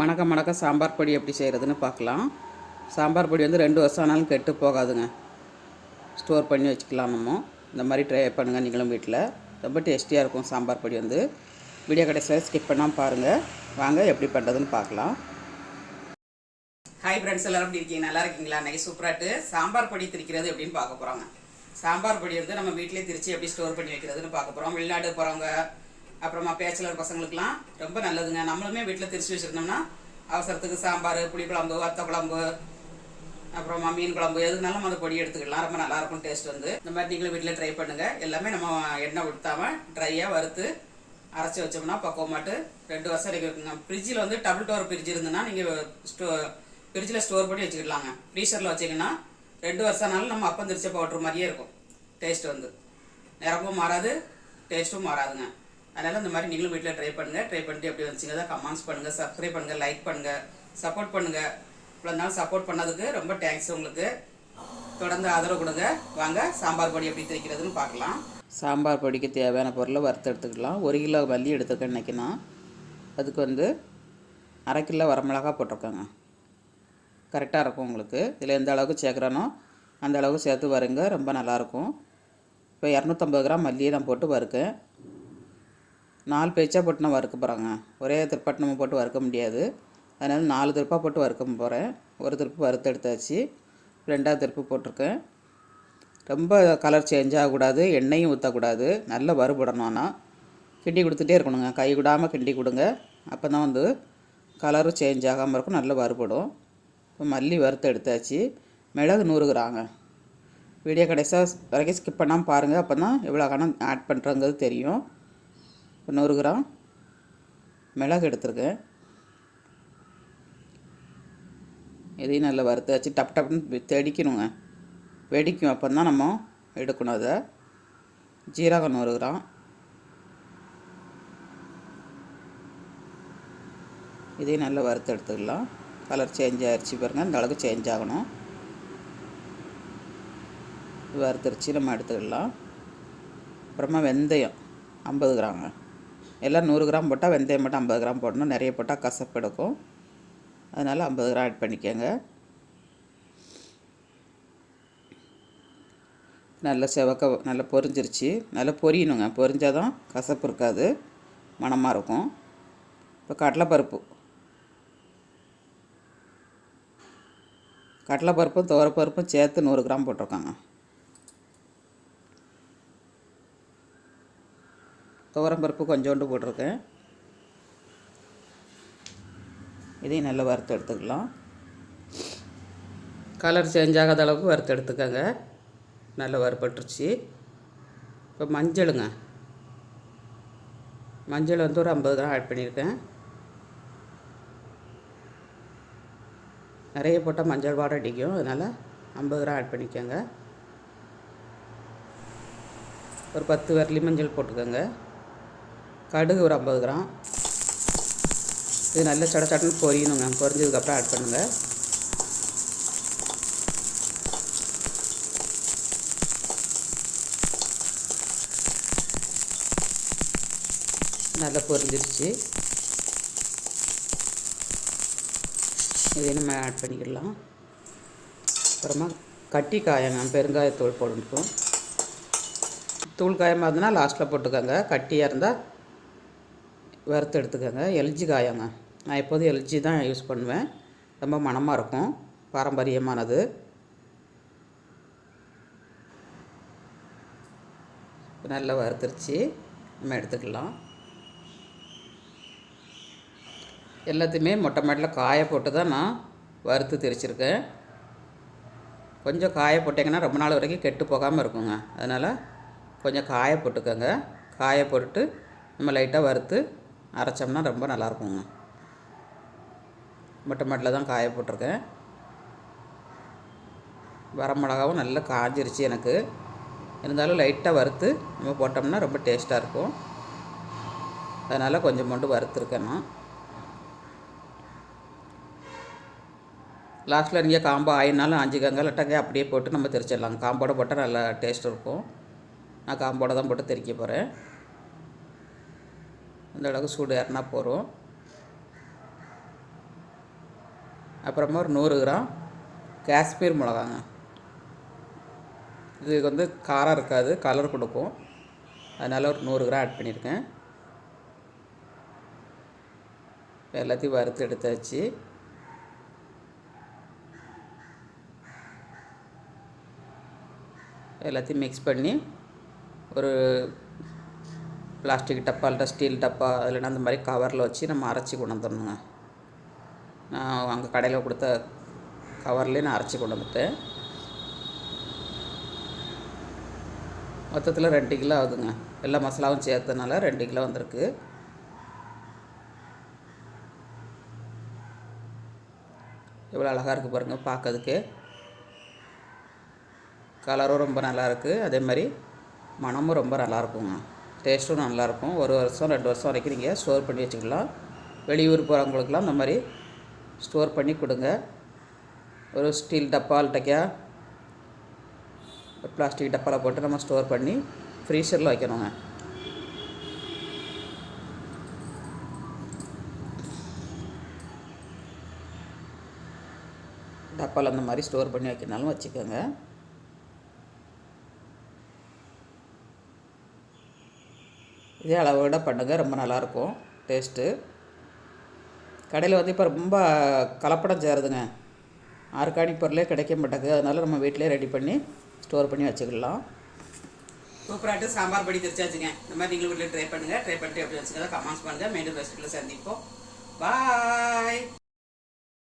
மணக்க மணக்க சாம்பார் பொடி எப்படி செய்கிறதுன்னு பார்க்கலாம். சாம்பார் பொடி வந்து ரெண்டு வருஷம் ஆனாலும் கெட்டு போகாதுங்க. ஸ்டோர் பண்ணி வச்சுக்கலாம் நம்ம. இந்த மாதிரி ட்ரை பண்ணுங்கள் நீங்களும் வீட்டில் ரொம்ப டேஸ்டியாக இருக்கும் சாம்பார் பொடி வந்து. வீடியோ கடைசியில் ஸ்கிப் பண்ணால் பாருங்கள் வாங்க எப்படி பண்ணுறதுன்னு பார்க்கலாம். ஹாய் ஃப்ரெண்ட்ஸ் எல்லாரும் எப்படி இருக்கீங்க? நல்லா இருக்கீங்களா? அன்னைக்கு சூப்பராட்டு சாம்பார் பொடி திரிக்கிறது எப்படின்னு பார்க்க போகிறோங்க சாம்பார் பொடி வந்து நம்ம வீட்டிலே திரிச்சு எப்படி ஸ்டோர் பண்ணி வைக்கிறதுன்னு பார்க்க போகிறோம் வெளிநாடு போகிறவங்க அப்புறமா பேச்சலர் பசங்களுக்குலாம் ரொம்ப நல்லதுங்க. நம்மளுமே வீட்டில் திரிச்சு வச்சுருந்தோம்னா அவசரத்துக்கு சாம்பார் புளிக்குழம்பு வத்த குழம்பு அப்புறமா மீன் குழம்பு எதுனாலும் அந்த பொடி எடுத்துக்கலாம். ரொம்ப நல்லா இருக்கும் டேஸ்ட் வந்து. இந்த மாதிரி நீங்களும் வீட்டில் ட்ரை பண்ணுங்க. எல்லாமே நம்ம எண்ணெய் ஊற்றாம ட்ரையாக வறுத்து அரைச்சி வச்சோம்னா பக்குவமாட்டு ரெண்டு வருஷம் வரைக்கும் இருக்குங்க. ஃப்ரிட்ஜில் வந்து டபுள் டோர் ஃப்ரிட்ஜ் இருந்ததுன்னா நீங்கள் ஸ்டோ ஃப்ரிட்ஜில் ஸ்டோர் பண்ணி வச்சுக்கலாங்க. ஃப்ரீசரில் வச்சிங்கன்னா ரெண்டு வருஷம்னாலும் நம்ம அப்பம் திரிச்ச பவுட்ரு மாதிரியே இருக்கும். டேஸ்ட் வந்து. நிறமும் மாறாது டேஸ்ட்டும் மாறாதுங்க. அதனால் இந்த மாதிரி நீங்களும் வீட்டில் ட்ரை பண்ணுங்கள் ட்ரை பண்ணிட்டு எப்படி வந்துச்சுங்க கமெண்ட்ஸ் பண்ணுங்கள் சப்ஸ்கிரைப் பண்ணுங்கள் லைக் பண்ணுங்கள் சப்போர்ட் பண்ணுங்கள் இவ்வளோ நாள் சப்போர்ட் பண்ணதுக்கு ரொம்ப தேங்க்ஸ் உங்களுக்கு. தொடர்ந்து ஆதரவு கொடுங்க. வாங்க சாம்பார் பொடி எப்படி தைக்கிறதுன்னு பார்க்கலாம். சாம்பார் பொடிக்கு தேவையான பொருளை வறுத்து எடுத்துக்கலாம். ஒரு கிலோ மல்லி எடுத்துருக்கேன் இன்னைக்கு நான். அதுக்கு வந்து அரை கிலோ வரமிளகா போட்டிருக்கேங்க. கரெக்டாக இருக்கும் உங்களுக்கு. இதில் எந்த அளவுக்கு சேர்க்குறானோ அந்த அளவுக்கு சேர்த்து வருங்க. ரொம்ப நல்லாயிருக்கும் இப்போ இரநூத்தம்பது கிராம் மல்லியை தான் போட்டு வறுக்கேன். நாலு பேச்சா போட்டு நான் வறுக்க போகிறேங்க ஒரே திருப்பாட்டு நம்ம போட்டு வறுக்க முடியாது. அதனால் நாலு திருப்பாக போட்டு வறுக்க போகிறேன் ஒரு திருப்பு வறுத்து எடுத்தாச்சு. ரெண்டாவது திருப்பு போட்டிருக்கேன். ரொம்ப கலர் சேஞ்ச் ஆகக்கூடாது எண்ணெயும் ஊற்றக்கூடாது நல்லா வறுபடணும் ஆனால் கிண்டி கொடுத்துட்டே இருக்கணுங்க. கை விடாமல் கிண்டி கொடுங்க. அப்போ தான் வந்து கலரும் சேஞ்ச் ஆகாமல் இருக்கும். நல்லா வறுபடும் இப்போ மல்லி வறுத்து எடுத்தாச்சு. மிளகு நூறு கிராங்க. வீடியோ கடைசியாக வரைக்கும் ஸ்கிப் பண்ணாமல் பாருங்கள் அப்போ தான் எவ்வளோ கணம் ஆட் பண்ணுறங்கிறது தெரியும். நூறு கிராம். மிளகு எடுத்துருக்கேன். இதையும் நல்லா வறுத்தாச்சு டப் டப்னு தெடிக்கணுங்க. வெடிக்கும் அப்போ தான் நம்ம எடுக்கணும் அதை. ஜீரகம் நூறு கிராம். இதையும் நல்லா வறுத்து எடுத்துக்கலாம். கலர் சேஞ்ச் ஆகிடுச்சு பாருங்கள் இந்த அளவுக்கு சேஞ்ச் ஆகணும். வறுத்துருச்சு நம்ம எடுத்துக்கலாம். அப்புறமா வெந்தயம் ஐம்பது கிராங்க எல்லாம் நூறு கிராம் போட்டால் வெந்தயம் மட்டும் ஐம்பது கிராம் போடணும். நிறைய போட்டால் கசப்பு எடுக்கும். அதனால் ஐம்பது கிராம் ஆட் பண்ணிக்கோங்க. நல்லா செவக்க நல்லா பொரிஞ்சிருச்சு. நல்லா பொரியணுங்க. பொரிஞ்சால் தான் கசப்பு இருக்காது. மணமாக இருக்கும். இப்போ கடலைப்பருப்பு. கடலைப்பருப்பும் துவரப்பருப்பும் சேர்த்து நூறு கிராம் போட்டிருக்காங்க. துவரம்பருப்பு கொஞ்சோண்டு போட்டிருக்கேன். இதையும் நல்லா வறுத்து எடுத்துக்கலாம். கலர் சேஞ்ச் ஆகாத அளவுக்கு வறுத்து எடுத்துக்கோங்க. நல்லா வறுப்பட்டுருச்சு இப்போ மஞ்சளுங்க. மஞ்சள் வந்து ஒரு ஐம்பது கிராம் ஆட் பண்ணியிருக்கேன். நிறைய போட்டால் மஞ்சள் வாடை அடிக்கும். அதனால் ஐம்பது கிராம் ஆட் பண்ணிக்கோங்க. ஒரு பத்து வரலி மஞ்சள் போட்டுக்கோங்க. கடுகு ஒரு ஐம்பது கிராம். இது நல்லா சட சடன்னு பொரியணுங்க. பொரிஞ்சதுக்கப்புறம் ஆட் பண்ணுங்கள் நல்லா பொரிஞ்சிருச்சு. இதை நம்ம ஆட் பண்ணிக்கிடலாம். அப்புறமா கட்டி காயங்க பெருங்காயத்தூள் போட்டுருக்கோம். தூள் காயமாக இருந்ததுன்னா லாஸ்ட்டில் போட்டுக்கோங்க. கட்டியாக இருந்தால் வறுத்து எடுத்துக்கோங்க எல்ஜி காயங்க. நான் எப்போதும் எல்ஜி தான் யூஸ் பண்ணுவேன். ரொம்ப மனமாக இருக்கும். பாரம்பரியமானது. நல்லா வறுத்துருச்சு. நம்ம எடுத்துக்கலாம். எல்லாத்தையுமே மொட்டை மாட்டில் காய போட்டு தான் நான் வறுத்து திரிச்சிருக்கேன். கொஞ்சம் காய போட்டிங்கன்னா ரொம்ப நாள் வரைக்கும் கெட்டு போகாமல் இருக்குங்க. அதனால் கொஞ்சம் காய போட்டுக்கோங்க. காய போட்டுட்டு நம்ம லைட்டாக வறுத்து அரைச்சோம்னா ரொம்ப நல்லாயிருக்குங்க. மொட்டை மட்டில் தான் காய போட்டிருக்கேன். வரமிளகாவும் நல்லா காஞ்சிருச்சு எனக்கு. இருந்தாலும் லைட்டாக வறுத்து நம்ம போட்டோம்னா ரொம்ப டேஸ்ட்டாக இருக்கும். அதனால் கொஞ்சம் மட்டும் வறுத்துருக்கேன் நான். லாஸ்ட்டில் நீங்கள் காம்போ ஆயினாலும் ஆஞ்சிக்கங்க இல்லாட்டாங்க அப்படியே போட்டு நம்ம தெரிச்சிடலாம். காம்போட போட்டால் நல்லா டேஸ்ட் இருக்கும். நான் காம்போட தான் போட்டு தெரிக்க போகிறேன் இந்த அளவுக்கு சூடு ஏறினா போகிறோம் அப்புறமா ஒரு நூறு கிராம் காஷ்மீர் மிளகாங்க. இது வந்து காரம் இருக்காது கலர் கொடுக்கும். அதனால் ஒரு நூறு கிராம் ஆட் பண்ணியிருக்கேன். எல்லாத்தையும் வறுத்து எடுத்தாச்சு. எல்லாத்தையும் மிக்ஸ் பண்ணி ஒரு பிளாஸ்டிக் டப்பா இல்லை ஸ்டீல் டப்பா இல்லைன்னா அந்த மாதிரி கவரில் வச்சு நம்ம அரைச்சி கொண்டு வந்துடணுங்க. நான் அங்கே கடையில் கொடுத்த கவர்லேயே நான் அரைச்சி கொண்டு வந்துட்டேன். மொத்தத்தில் ரெண்டு கிலோ ஆகுதுங்க. எல்லா மசாலாவும் சேர்த்ததுனால ரெண்டு கிலோ வந்திருக்கு. எவ்வளோ அழகாக இருக்குது பாருங்கள் பார்க்கறதுக்கு. கலரும் ரொம்ப நல்லா இருக்குது அதே மாதிரி மணமும் ரொம்ப நல்லாயிருக்குங்க டேஸ்ட்டும் நல்லாயிருக்கும். ஒரு வருஷம் ரெண்டு வருஷம் வரைக்கும் நீங்கள் ஸ்டோர் பண்ணி வச்சுக்கலாம். வெளியூர் போகிறவங்களுக்குலாம் இந்த மாதிரி ஸ்டோர் பண்ணி கொடுங்க. ஒரு ஸ்டீல் டப்பா இல்லைக்கா பிளாஸ்டிக் டப்பாவில் போட்டு நம்ம ஸ்டோர் பண்ணி ஃப்ரீசரில் வைக்கணுங்க. டப்பாவில் அந்த மாதிரி ஸ்டோர் பண்ணி வைக்கனாலும் வச்சுக்கோங்க. இதே அளவோட பண்ணுங்கள் ரொம்ப நல்லாயிருக்கும் டேஸ்ட்டு கடையில் வந்து இப்போ ரொம்ப கலப்படம் சேருதுங்க. ஆர்கானிக் பொருளே கிடைக்க மாட்டேங்குது. அதனால் நம்ம வீட்டிலே ரெடி பண்ணி ஸ்டோர் பண்ணி வச்சுக்கலாம். சூப்பராகிட்டு சாம்பார் படி தெரிச்சாச்சுங்க. இந்த மாதிரி நீங்களும் வீட்டில் ட்ரை பண்ணுங்கள் ட்ரை பண்ணிட்டு எப்படி வச்சுக்கலாம் கமெண்ட்ஸ் பண்ணுங்கள் மீண்டும் ரெசிபியில் சந்திப்போம். பாய்